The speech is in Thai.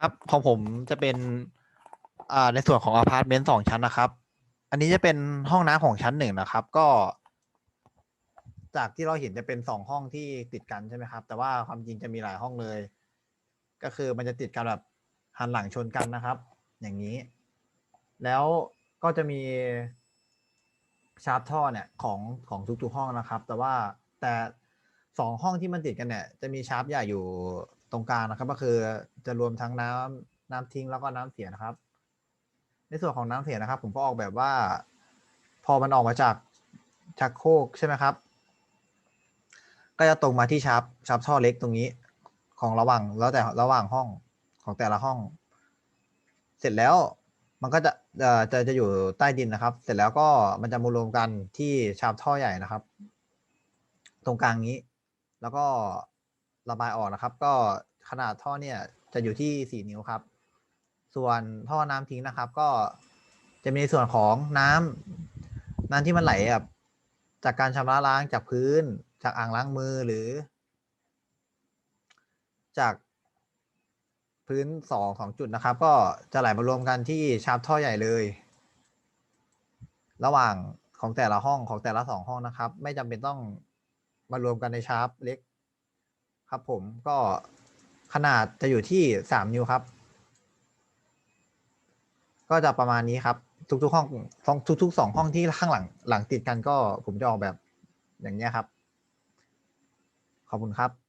ครับของผมจะเป็นอ่าในส่วนของอพาร์ตเมนต์สองชั้นนะครับ อันนี้จะเป็นห้องน้ำของชั้นหนึ่งนะครับ ก็ จากที่เราเห็นจะเป็นสองห้องที่ติดกันใช่ไหมครับ แต่ว่าความจริงจะมีหลายห้องเลย ก็คือมันจะติดกันแบบหันหลังชนกันนะครับ อย่างนี้ แล้วก็จะมีชาร์ปท่อเนี่ยของของทุกๆห้องนะครับ แต่ว่าแต่สองห้องที่มันติดกันเนี่ย จะมีชาร์ปใหญ่อยู่ ตรงกลางนะครับ ก็คือจะรวมทั้งน้ำน้ำทิ้งแล้วก็น้ำเสียนะครับ ในส่วนของน้ำเสียนะครับ ผมก็ออกแบบว่า พอมันออกมาจากชักโครกใช่ไหมครับ ก็จะตรงมาที่ชาร์ปชาร์ปท่อเล็กตรงนี้ของระหว่างแล้วแต่ระหว่างห้องของแต่ละห้อง เสร็จแล้วมันก็จะจะจะอยู่ใต้ดินนะครับ เสร็จแล้วก็มันจะมารวมกันที่ชาร์ปท่อใหญ่นะครับ ตรงกลางนี้ แล้วก็ ระบายออกนะครับ ก็ขนาดท่อเนี่ยจะอยู่ที่สี่นิ้วครับ ส่วนท่อน้ำทิ้งนะครับ ก็จะมีในส่วนของน้ำน้ำที่มันไหลแบบจากการชำระล้างจากพื้น จากอ่างล้างมือหรือ จากพื้นสองของจุดนะครับ ก็จะไหลมารวมกันที่ชาร์ปท่อใหญ่เลย ระหว่างของแต่ละห้องของแต่ละสองห้องนะครับ ไม่จำเป็นต้องมารวมกันในชาร์ปเล็ก ครับผมก็ขนาดจะอยู่ที่สามนิ้วครับ ก็จะประมาณนี้ครับ ทุกๆห้องทุกๆสองห้องที่ข้างหลังหลังติดกันก็ผมจะออกแบบอย่างนี้ครับ ขอบคุณครับ